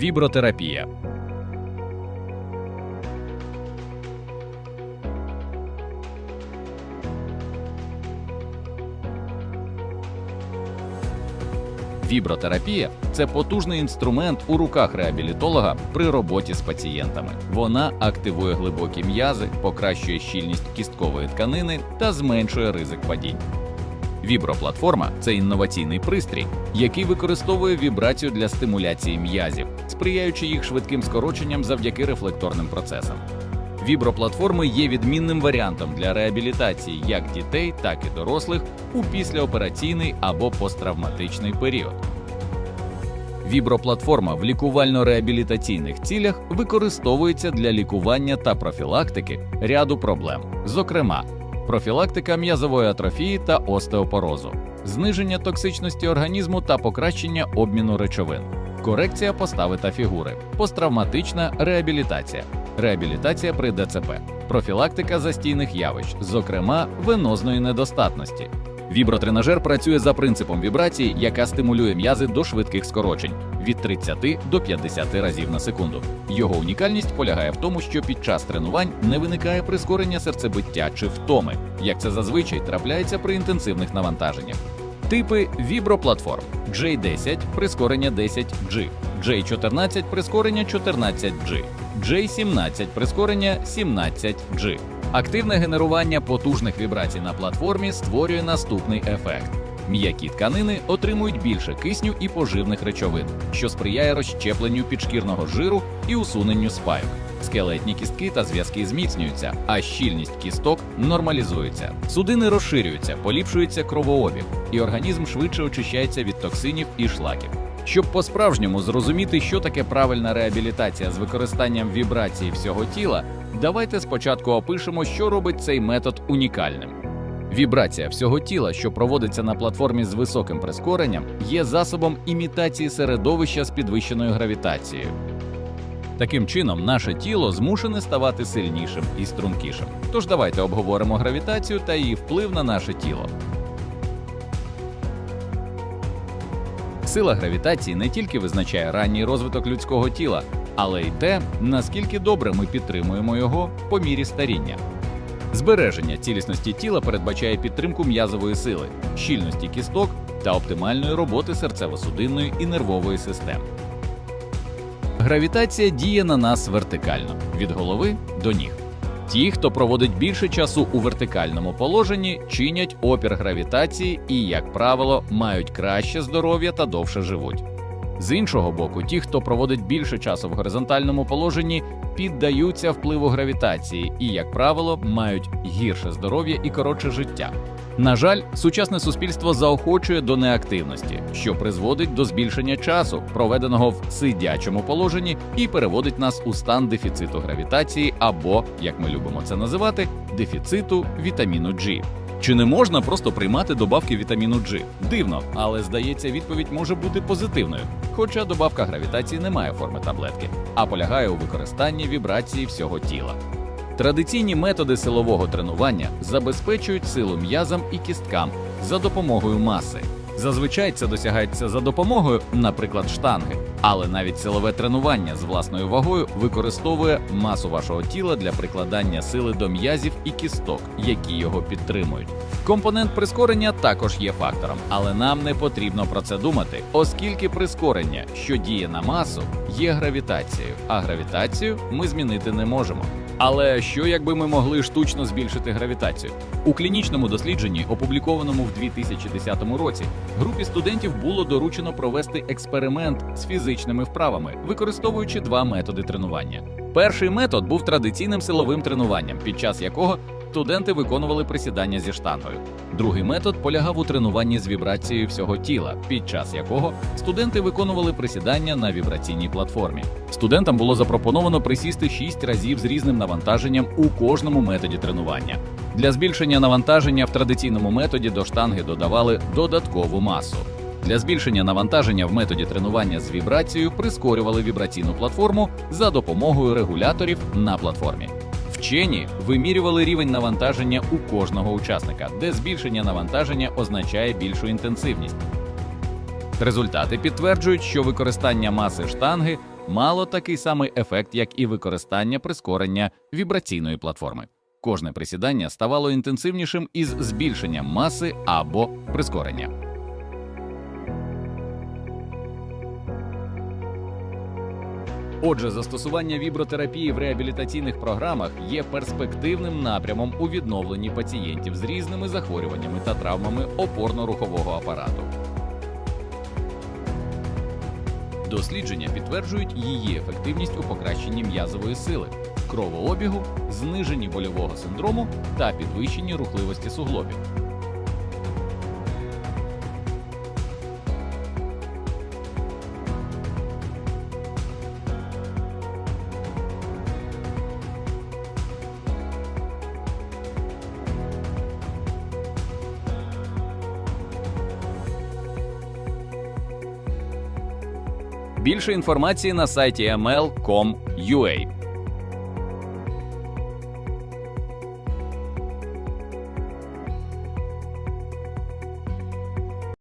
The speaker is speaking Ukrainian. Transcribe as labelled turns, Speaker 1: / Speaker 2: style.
Speaker 1: Вібротерапія. Вібротерапія це потужний інструмент у руках реабілітолога при роботі з пацієнтами. Вона активує глибокі м'язи, покращує щільність кісткової тканини та зменшує ризик падінь. Віброплатформа це інноваційний пристрій, який використовує вібрацію для стимуляції м'язів, сприяючи їх швидким скороченням завдяки рефлекторним процесам. Віброплатформи є відмінним варіантом для реабілітації як дітей, так і дорослих у післяопераційний або посттравматичний період. Віброплатформа в лікувально-реабілітаційних цілях використовується для лікування та профілактики ряду проблем, зокрема, профілактика м'язової атрофії та остеопорозу, зниження токсичності організму та покращення обміну речовин, корекція постави та фігури, посттравматична реабілітація, реабілітація при ДЦП, профілактика застійних явищ, зокрема венозної недостатності. Вібротренажер працює за принципом вібрації, яка стимулює м'язи до швидких скорочень від 30 до 50 разів на секунду. Його унікальність полягає в тому, що під час тренувань не виникає прискорення серцебиття чи втоми, як це зазвичай трапляється при інтенсивних навантаженнях. Типи віброплатформ J10 прискорення 10G, J14 прискорення 14G, J17 прискорення 17G. Активне генерування потужних вібрацій на платформі створює наступний ефект. М'які тканини отримують більше кисню і поживних речовин, що сприяє розщепленню підшкірного жиру і усуненню спайок. Скелетні кістки та зв'язки зміцнюються, а щільність кісток нормалізується. Судини розширюються, поліпшується кровообіг, і організм швидше очищається від токсинів і шлаків. Щоб по-справжньому зрозуміти, що таке правильна реабілітація з використанням вібрації всього тіла, давайте спочатку опишемо, що робить цей метод унікальним. Вібрація всього тіла, що проводиться на платформі з високим прискоренням, є засобом імітації середовища з підвищеною гравітацією. Таким чином, наше тіло змушене ставати сильнішим і стрункішим. Тож давайте обговоримо гравітацію та її вплив на наше тіло. Сила гравітації не тільки визначає ранній розвиток людського тіла, але й те, наскільки добре ми підтримуємо його по мірі старіння. Збереження цілісності тіла передбачає підтримку м'язової сили, щільності кісток та оптимальної роботи серцево-судинної і нервової систем. Гравітація діє на нас вертикально від голови до ніг. Ті, хто проводить більше часу у вертикальному положенні, чинять опір гравітації і, як правило, мають краще здоров'я та довше живуть. З іншого боку, ті, хто проводить більше часу в горизонтальному положенні, піддаються впливу гравітації і, як правило, мають гірше здоров'я і коротше життя. На жаль, сучасне суспільство заохочує до неактивності, що призводить до збільшення часу, проведеного в сидячому положенні, і переводить нас у стан дефіциту гравітації або, як ми любимо це називати, дефіциту вітаміну G. Чи не можна просто приймати добавки вітаміну G? Дивно, але здається, відповідь може бути позитивною. Хоча добавка гравітації не має форми таблетки, а полягає у використанні вібрації всього тіла. Традиційні методи силового тренування забезпечують силу м'язам і кісткам за допомогою маси. Зазвичай це досягається за допомогою, наприклад, штанги, але навіть силове тренування з власною вагою використовує масу вашого тіла для прикладання сили до м'язів і кісток, які його підтримують. Компонент прискорення також є фактором, але нам не потрібно про це думати, оскільки прискорення, що діє на масу, є гравітацією, а гравітацію ми змінити не можемо. Але що якби ми могли штучно збільшити гравітацію? У клінічному дослідженні, опублікованому в 2010 році, групі студентів було доручено провести експеримент з фізичними вправами, використовуючи два методи тренування. Перший метод був традиційним силовим тренуванням, під час якого студенти виконували присідання зі штангою. Другий метод полягав у тренуванні з вібрацією всього тіла, під час якого студенти виконували присідання на вібраційній платформі. Студентам було запропоновано присісти 6 разів з різним навантаженням у кожному методі тренування. Для збільшення навантаження в традиційному методі до штанги додавали додаткову масу. Для збільшення навантаження в методі тренування з вібрацією прискорювали вібраційну платформу за допомогою регуляторів на платформі. Вчені вимірювали рівень навантаження у кожного учасника, де збільшення навантаження означає більшу інтенсивність. Результати підтверджують, що використання маси штанги мало такий самий ефект, як і використання прискорення вібраційної платформи. Кожне присідання ставало інтенсивнішим із збільшенням маси або прискорення. Отже, застосування вібротерапії в реабілітаційних програмах є перспективним напрямом у відновленні пацієнтів з різними захворюваннями та травмами опорно-рухового апарату. Дослідження підтверджують її ефективність у покращенні м'язової сили, кровообігу, зниженні больового синдрому та підвищенні рухливості суглобів. Більше інформації на сайті ml.com.ua